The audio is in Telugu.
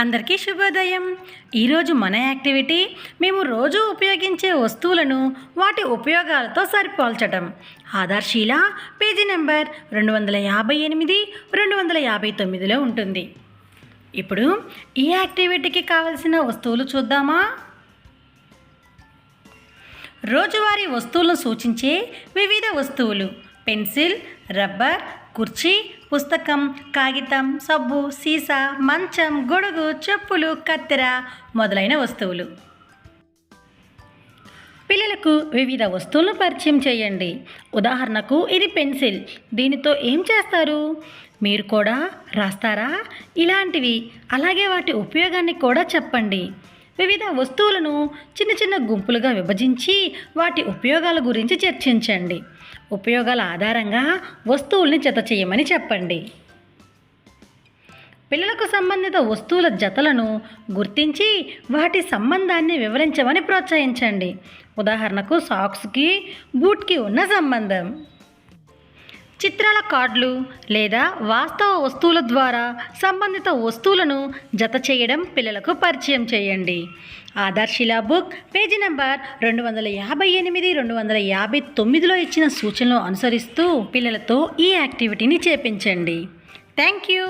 అందరికీ శుభోదయం. ఈరోజు మన యాక్టివిటీ మేము రోజు ఉపయోగించే వస్తువులను వాటి ఉపయోగాలతో సరిపోల్చటం. ఆధార్శీల పేజీ నెంబర్ రెండు వందల యాభై ఎనిమిది రెండు వందల యాభై తొమ్మిదిలో ఉంటుంది. ఇప్పుడు ఈ యాక్టివిటీకి కావలసిన వస్తువులు చూద్దామా? రోజువారీ వస్తువులను సూచించే వివిధ వస్తువులు. పెన్సిల్ రబ్బర్ కుర్చీ పుస్తకం కాగితం సబ్బు సీసా మంచం గొడుగు చెప్పులు కత్తెర మొదలైన వస్తువులు. పిల్లలకు వివిధ వస్తువులను పరిచయం చేయండి. ఉదాహరణకు ఇది పెన్సిల్. దీనితో ఏం చేస్తారు? మీరు కూడా రాస్తారా? ఇలాంటివి. అలాగే వాటి ఉపయోగాన్ని కూడా చెప్పండి. వివిధ వస్తువులను చిన్న చిన్న గుంపులుగా విభజించి వాటి ఉపయోగాల గురించి చర్చించండి. ఉపయోగాల ఆధారంగా వస్తువుల్ని జత చేయమని చెప్పండి. పిల్లలకు సంబంధిత వస్తువుల జతలను గుర్తించి వాటి సంబంధాన్ని వివరించమని ప్రోత్సహించండి. ఉదాహరణకు సాక్స్కి బూట్కి ఉన్న సంబంధం. చిత్రాల కార్డులు లేదా వాస్తవ వస్తువుల ద్వారా సంబంధిత వస్తువులను జత చేయడం పిల్లలకు పరిచయం చేయండి. ఆధార్శిలా బుక్ పేజీ నెంబర్ రెండు వందల యాభై ఎనిమిది రెండు వందల యాభై తొమ్మిదిలో ఇచ్చిన సూచనలు అనుసరిస్తూ పిల్లలతో ఈ యాక్టివిటీని చేపించండి. Thank you.